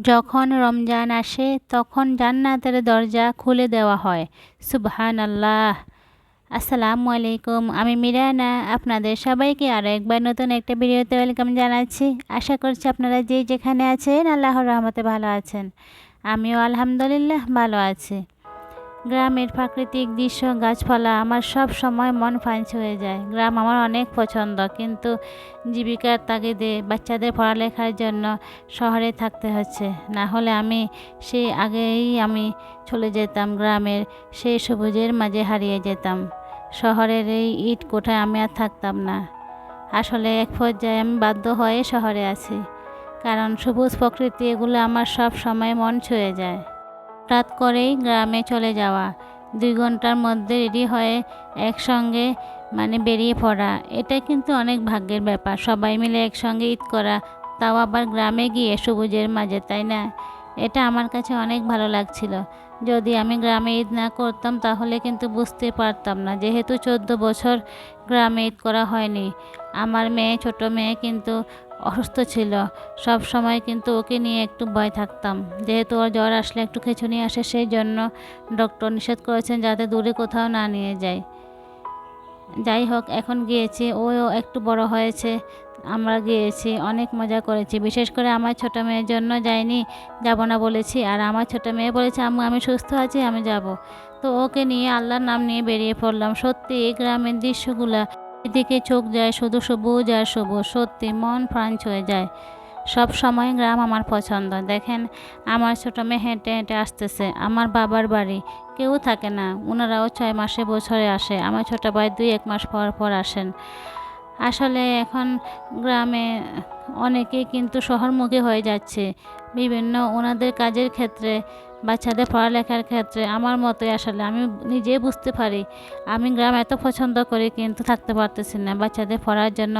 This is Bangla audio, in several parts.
যখন রমজান আসে, তখন জান্নাতের দরজা খুলে দেওয়া হয়। সুবহান আল্লাহ আসসালামু আলাইকুম, আমি মিরানা। আপনাদের সবাইকে আরও একবার নতুন একটা ভিডিওতে ওয়েলকাম জানাচ্ছি। আশা করছি আপনারা যে যেখানে আছেন, আল্লাহর রহমতে ভালো আছেন। আমিও আলহামদুলিল্লাহ ভালো আছি। গ্রামের প্রাকৃতিক দৃশ্য, গাছপালা, আমার সব সময় মন ফাঁস হয়ে যায়। গ্রাম আমার অনেক পছন্দ, কিন্তু জীবিকার তাগিদে বাচ্চাদের পড়ালেখার জন্য শহরে থাকতে হচ্ছে। না হলে আমি সেই আগেই আমি চলে যেতাম গ্রামের সেই সবুজের মাঝে হারিয়ে যেতাম। শহরের এই ইট কোঠায় আমি আর থাকতাম না। আসলে এক পর্যায়ে আমি বাধ্য হয়ে শহরে আছি, কারণ সবুজ প্রকৃতি এগুলো আমার সব সময় মন ছুঁয়ে যায়। হঠাৎ করেই গ্রামে চলে যাওয়া। দুই ঘণ্টার মধ্যে রেডি হয়ে একসঙ্গে মানে বেরিয়ে পড়া। এটা কিন্তু অনেক ভাগ্যের ব্যাপার। সবাই মিলে একসঙ্গে ঈদ করা। তাও আবার গ্রামে গিয়ে সবুজের মাঝে, তাই না? এটা আমার কাছে অনেক ভালো লাগছিল। যদি আমি গ্রামে ঈদ না করতাম, তাহলে কিন্তু বুঝতে পারতাম না। যেহেতু চোদ্দ বছর গ্রামে ঈদ করা হয়নি। আমার মেয়ে, ছোট মেয়ে কিন্তু অসুস্থ ছিল। সব সময় কিন্তু ওকে নিয়ে একটু ভয় থাকতাম। যেহেতু ওর জ্বর আসলে একটু খেঁচুনি আসে, সেই জন্য ডক্টর নিষেধ করেছেন যাতে দূরে কোথাও না নিয়ে যায়। যাই হোক, এখন গিয়েছি। ওও একটু বড় হয়েছে। আমরা গিয়েছি, অনেক মজা করেছি। বিশেষ করে আমার ছোট মেয়ের জন্য যাইনি, যাব না বলেছি। আর আমার ছোট মেয়ে বলেছে, আম্মু, আমি সুস্থ আছি, আমি যাব। তো ওকে নিয়ে আল্লাহর নাম নিয়ে বেরিয়ে পড়লাম। সত্যি, এই গ্রামের দৃশ্যগুলা এদিকে চোখ যায়, শুধু সবুজ আর সবুজ। সত্যি মন ফ্রাঞ্চ হয়ে যায়। সব সময় গ্রাম আমার পছন্দ। দেখেন, আমার ছোটো মেয়ে হেঁটে হেঁটে আসতেছে। আমার বাবার বাড়ি। কেউ থাকে না। ওনারাও ছয় মাসে বছরে আসে। আমার ছোটো ভাই দুই এক মাস পর পর আসেন। আসলে এখন গ্রামে অনেকেই কিন্তু শহরমুখী হয়ে যাচ্ছে। বিভিন্ন ওনাদের কাজের ক্ষেত্রে বাচ্চাদের পড়ালেখার ক্ষেত্রে আমার মতোই আসলে, আমি নিজে বুঝতে পারি। আমি গ্রাম এত পছন্দ করি কিন্তু থাকতে পারতেছি না। বাচ্চাদের পড়ার জন্য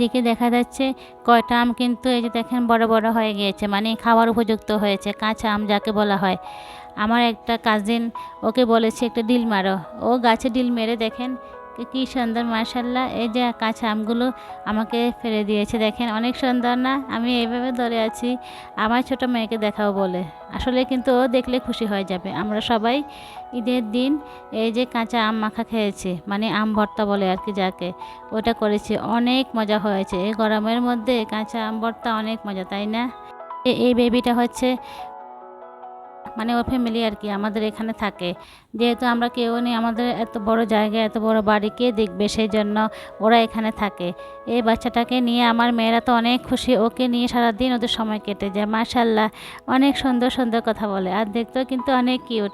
দিকে দেখা যাচ্ছে কয়টা আম কিন্তু এই যে দেখেন বড় বড় হয়ে গিয়েছে মানে খাওয়ার উপযুক্ত হয়েছে, কাঁচা আম যাকে বলা হয়। আমার একটা কাজিন ওকে বলেছে, একটা ডিল মারো। ও গাছে ডিল মেরে দেখেন কি সুন্দর মার্শাল্লাহ এই যে কাঁচা আমগুলো আমাকে ফেলে দিয়েছে, দেখেন, অনেক সুন্দর না? আমি এইভাবে ধরে আছি, আমার ছোট মেয়েকে দেখাও বলে। আসলে কিন্তু ও দেখলে খুশি হয়ে যাবে। আমরা সবাই ঈদের দিন এই যে কাঁচা আম মাখা খেয়েছি মানে আম ভর্তা বলে আর কি যাকে, ওটা করেছি। অনেক মজা হয়েছে। এই গরমের মধ্যে কাঁচা আম ভর্তা অনেক মজা, তাই না? এই বেবিটা হচ্ছে মানে ওর ফ্যামিলি আর কি আমাদের এখানে থাকে। যেহেতু আমরা কেউ নেই, আমাদের এত বড় জায়গা এত বড় বাড়ি কে দেখবে? সেই জন্য ওরা এখানে থাকে। এই বাচ্চাটাকে নিয়ে আমার মেয়েরা তো অনেক খুশি। ওকে নিয়ে সারাদিন ওদের সময় কেটে যায়। মাশাল্লাহ অনেক সুন্দর সুন্দর কথা বলে। আর দেখতেও কিন্তু অনেক কিউট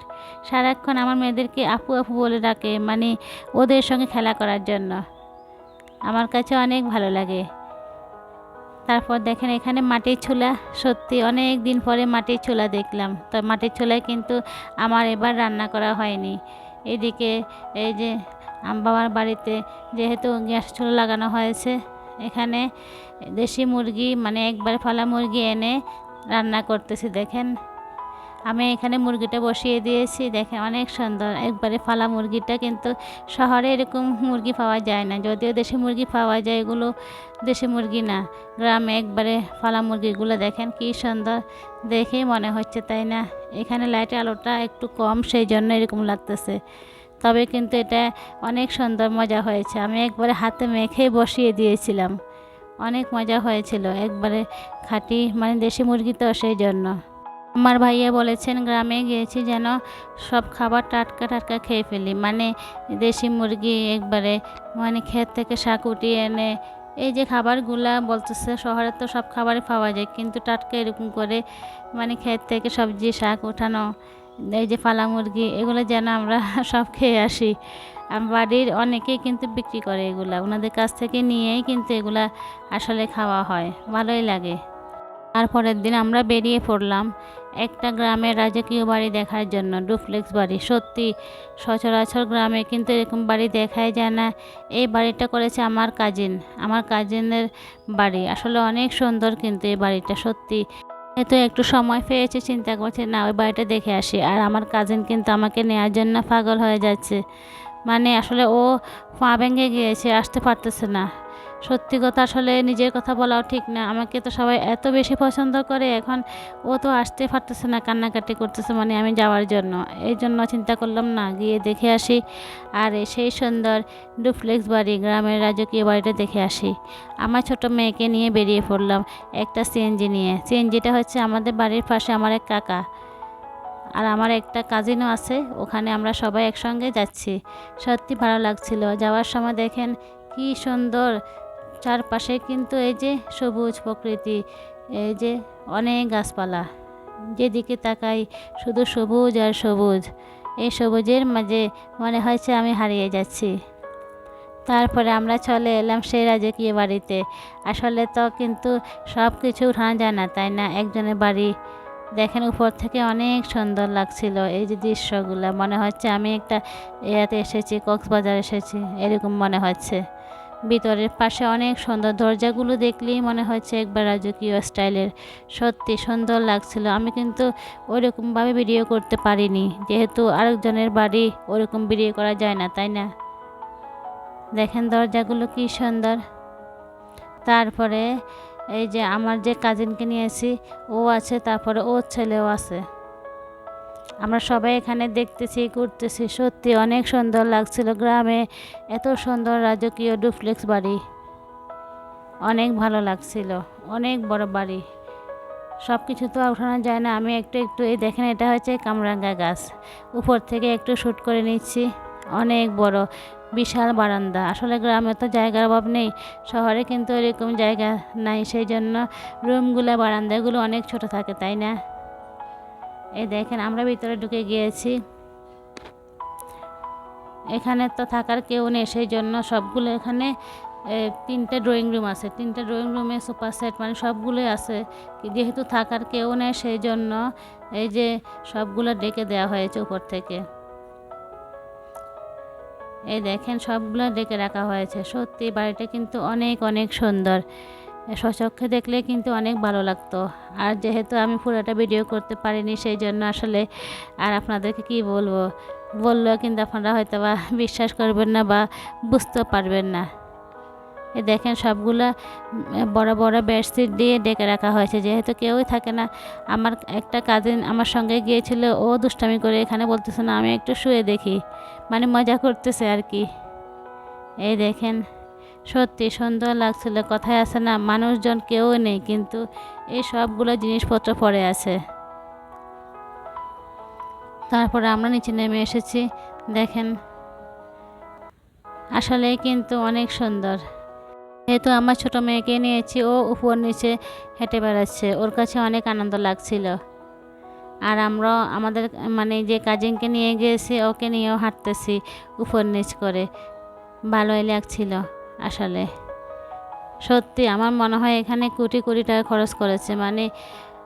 সারাক্ষণ আমার মেয়েদেরকে আপু আপু বলে ডাকে মানে ওদের সঙ্গে খেলা করার জন্য। আমার কাছে অনেক ভালো লাগে। তারপর দেখেন এখানে মাটির ছোলা সত্যি অনেক দিন পরে মাটির ছোলা দেখলাম। তো মাটির ছোলায় কিন্তু আমার এবার রান্না করা হয়নি। এদিকে এই যে বাবার বাড়িতে যেহেতু গ্যাস ছোলা লাগানো হয়েছে, এখানে দেশি মুরগি মানে একবার ফালা মুরগি এনে রান্না করতেছি, দেখেন। আমি এখানে মুরগিটা বসিয়ে দিয়েছি, দেখেন অনেক সুন্দর। একবারে ফালা মুরগিটা কিন্তু শহরে এরকম মুরগি পাওয়া যায় না। যদিও দেশি মুরগি পাওয়া যায়, এগুলো দেশি মুরগি না। গ্রামে একবারে ফালা মুরগিগুলো দেখেন কি সুন্দর। দেখেই মনে হচ্ছে, তাই না? এখানে লাইটের আলোটা একটু কম সেই জন্য এরকম লাগতেছে। তবে কিন্তু এটা অনেক সুন্দর মজা হয়েছে। আমি একবারে হাতে মেখেই বসিয়ে দিয়েছিলাম। অনেক মজা হয়েছিল, একবারে খাঁটি মানে দেশি মুরগি তো সেই জন্য আমার ভাইয়া বলেছেন, গ্রামে গিয়েছি যেন সব খাবার টাটকা টাটকা খেয়ে ফেলি। মানে দেশি মুরগি একবারে মানে ক্ষেত থেকে শাক উঠিয়ে এনে, এই যে খাবারগুলা বলতেছে, শহরে তো সব খাবারই পাওয়া যায়, কিন্তু টাটকা এরকম করে মানে ক্ষেত থেকে সবজি, শাক উঠানো এই যে ফালা মুরগি, এগুলো যেন আমরা সব খেয়ে আসি। বাড়ির অনেকেই কিন্তু বিক্রি করে এগুলা, ওনাদের কাছ থেকে নিয়েই কিন্তু এগুলা আসলে খাওয়া হয়, ভালোই লাগে। তারপরের দিন আমরা বেরিয়ে পড়লাম একটা গ্রামের রাজকীয় বাড়ি দেখার জন্য, ডুপ্লেক্স বাড়ি। সত্যি, সচরাচর গ্রামে কিন্তু এরকম বাড়ি দেখাই যায় না। এই বাড়িটা করেছে আমার কাজিন আমার কাজিনের বাড়ি। আসলে অনেক সুন্দর কিন্তু এই বাড়িটা, সত্যি। তো একটু সময় পেয়েছে, চিন্তা করছে, না, ওই বাড়িটা দেখে আসি। আর আমার কাজিন কিন্তু আমাকে নেওয়ার জন্য পাগল হয়ে যাচ্ছে। মানে আসলে ও পা ভেঙে গিয়েছে, আসতে পারতেছে না। সত্যি কথা আসলে নিজের কথা বলাও ঠিক না। আমাকে তো সবাই এত বেশি পছন্দ করে, এখন ও তো আসতে পারতেছে না, কান্নাকাটি করতেছে মানে আমি যাওয়ার জন্য। এই জন্য চিন্তা করলাম না, গিয়ে দেখে আসি। আর সেই সুন্দর ডুপ্লেক্স বাড়ি, গ্রামের রাজকীয় বাড়িটা দেখে আসি। আমার ছোট মেয়েকে নিয়ে বেরিয়ে পড়লাম একটা সিএনজি নিয়ে। সিএনজিটা হচ্ছে আমাদের বাড়ির পাশে আমার এক কাকা। আর আমার একটা কাজিনও আছে, ওখানে আমরা সবাই একসঙ্গে যাচ্ছি। সত্যি ভালো লাগছিল। যাওয়ার সময় দেখেন কি সুন্দর চারপাশে কিন্তু এই যে সবুজ প্রকৃতি, এই যে অনেক গাছপালা, যেদিকে তাকাই শুধু সবুজ আর সবুজ। এই সবুজের মাঝে মনে হয়েছে আমি হারিয়ে যাচ্ছি। তারপরে আমরা চলে এলাম সেই রাজকীয় বাড়িতে। আসলে তো কিন্তু সব কিছু উঠানো যায় না তাই না? একজনের বাড়ি দেখেন উপর থেকে অনেক সুন্দর লাগছিল এই যে দৃশ্যগুলো। মনে হচ্ছে আমি একটা এতে এসেছি, কক্সবাজার এসেছি, এরকম মনে হচ্ছে। ভিতরের পাশে অনেক সুন্দর দরজাগুলো দেখলেই মনে হচ্ছে একবার রাজকীয় স্টাইলের। সত্যি সুন্দর লাগছিল। আমি কিন্তু ওইরকমভাবে ভিডিও করতে পারিনি। যেহেতু আরেকজনের বাড়ি ওরকম ভিডিও করা যায় না, তাই না? দেখেন দরজাগুলো কি সুন্দর। তারপরে এই যে আমার যে কাজিনকে নিয়েছি, ও আছে, তারপরে ওর ছেলেও আছে। আমরা সবাই এখানে দেখতেছি, ঘুরতেছি। সত্যি অনেক সুন্দর লাগছিল গ্রামে। এত সুন্দর রাজকীয় ডুপ্লেক্স বাড়ি। অনেক ভালো লাগছিল। অনেক বড় বাড়ি। সব কিছু তো উঠানো যায় না। আমি একটু একটু এই দেখেন, এটা হচ্ছে কামরাঙ্গা গাছ। উপর থেকে একটু শ্যুট করে নিচ্ছি। অনেক বড়, বিশাল বারান্দা। আসলে গ্রামে তো জায়গার অভাব নেই। শহরে কিন্তু এরকম জায়গা নাই। সেই জন্য রুমগুলো, বারান্দাগুলো অনেক ছোট থাকে, তাই না? এই দেখেন, আমরা ভিতরে ঢুকে গিয়েছি। এখানে তো থাকার কেউ নেই সেই জন্য সবগুলো এখানে তিনটে ড্রয়িং রুম আছে। তিনটে ড্রয়িং রুমে সোফা সেট মানে সবগুলোই আছে। যেহেতু থাকার কেউ নেই সেই জন্য এই যে সবগুলো ডেকে দেওয়া হয়েছে উপর থেকে। এই দেখেন, সবগুলো ডেকে রাখা হয়েছে। সত্যি, বাড়িটা কিন্তু অনেক অনেক সুন্দর। সচক্ষে দেখলে কিন্তু অনেক ভালো লাগতো। আর যেহেতু আমি পুরোটা ভিডিও করতে পারিনি, সেই জন্য আসলে আর আপনাদেরকে কি বলব? বললেও কিন্তু আপনারা হয়তো বা বিশ্বাস করবেন না বা বুঝতেও পারবেন না। এ দেখেন সবগুলো বড় বড় বেডশিট দিয়ে ডেকে রাখা হয়েছে। যেহেতু কেউই থাকে না, আমার একটা কাজিন আমার সঙ্গে গিয়েছিল, ও দুষ্টামি করে এখানে বলতেছে, না, আমি একটু শুয়ে দেখি। মানে মজা করতেছে আর কি। এই দেখেন সত্যি সুন্দর লাগছিল, কথায় আছে না, মানুষজন কেউ নেই, কিন্তু এই সবগুলো জিনিসপত্র পড়ে আছে। তারপরে আমরা নিচে নেমে এসেছি, দেখেন। আসলে কিন্তু অনেক সুন্দর। যেহেতু আমার ছোট মেয়েকে নিয়েছি, ও উপর নিচে হেঁটে বেড়াচ্ছে, ওর কাছে অনেক আনন্দ লাগছিল। আর আমরা আমাদের মানে যে কাজিনকে নিয়ে গিয়েছি, ওকে নিয়েও হাঁটতেছি উপর নিচ করে। ভালোই লাগছিল। আসলে। সত্যি, আমার মনে হয় এখানে কোটি কোটি টাকা খরচ করেছে। মানে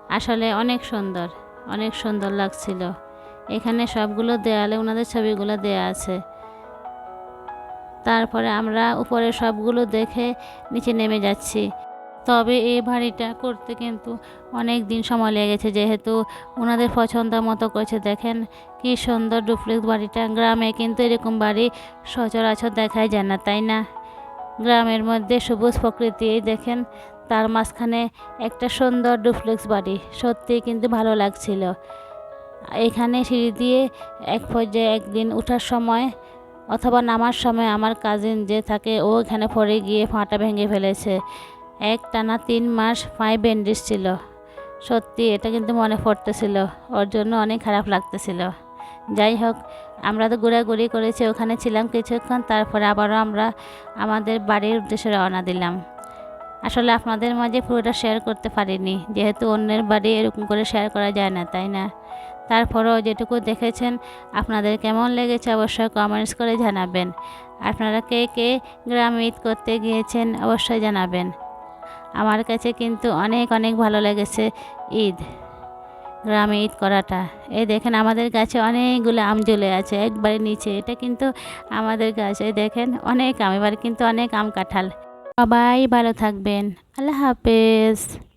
আসলে অনেক সুন্দর অনেক সুন্দর লাগছিল। এখানে সবগুলো দেয়ালে ওনাদের ছবিগুলো দেয়া আছে। তারপরে আমরা উপরে সবগুলো দেখে নিচে নেমে যাচ্ছি। তবে এই বাড়িটা করতে কিন্তু অনেক দিন সময় লেগেছে যেহেতু ওনাদের পছন্দ মতো করেছে। দেখেন কি সুন্দর ডুপ্লেক্স বাড়িটা। গ্রামে কিন্তু এরকম বাড়ি সচরাচর দেখাই যায় না, তাই না? গ্রামের মধ্যে সবুজ প্রকৃতি, দেখেন, তার মাঝখানে একটা সুন্দর ডুপ্লেক্স বাড়ি। সত্যি কিন্তু ভালো লাগছিল। এখানে সিঁড়ি দিয়ে এক পর্যায়ে একদিন ওঠার সময় অথবা নামার সময় আমার কাজিন যে থাকে, ও এখানে পড়ে গিয়ে ফাঁটা ভেঙে ফেলেছে। এক টানা তিন মাস পায়ে ব্যান্ডেজ ছিল। সত্যি এটা কিন্তু মনে পড়তেছিল। ওর জন্য অনেক খারাপ লাগতেছিল। যাই হোক আমরা তো ঘোরাঘুরি করেছি, ওখানে ছিলাম কিছুক্ষণ, তারপরে আবারও আমরা আমাদের বাড়ির উদ্দেশ্যে রওনা দিলাম। আসলে আপনাদের মাঝে পুরোটা শেয়ার করতে পারিনি, যেহেতু অন্যের বাড়ি এরকম করে শেয়ার করা যায় না, তাই না? তারপরেও যেটুকু দেখেছেন, আপনাদের কেমন লেগেছে অবশ্যই কমেন্টস করে জানাবেন। আপনারা কে কে গ্রামে ঈদ করতে গিয়েছেন অবশ্যই জানাবেন। আমার কাছে কিন্তু অনেক অনেক ভালো লেগেছে ঈদ। গ্রামে ঈদ করাটা। এই দেখেন আমাদের গাছে অনেকগুলো আম জ্বলে আছে, একবারে নিচে। এটা কিন্তু আমাদের গাছে। দেখেন অনেক আম, এবার কিন্তু অনেক আম কাঁঠাল। সবাই ভালো থাকবেন। আল্লাহ হাফেজ।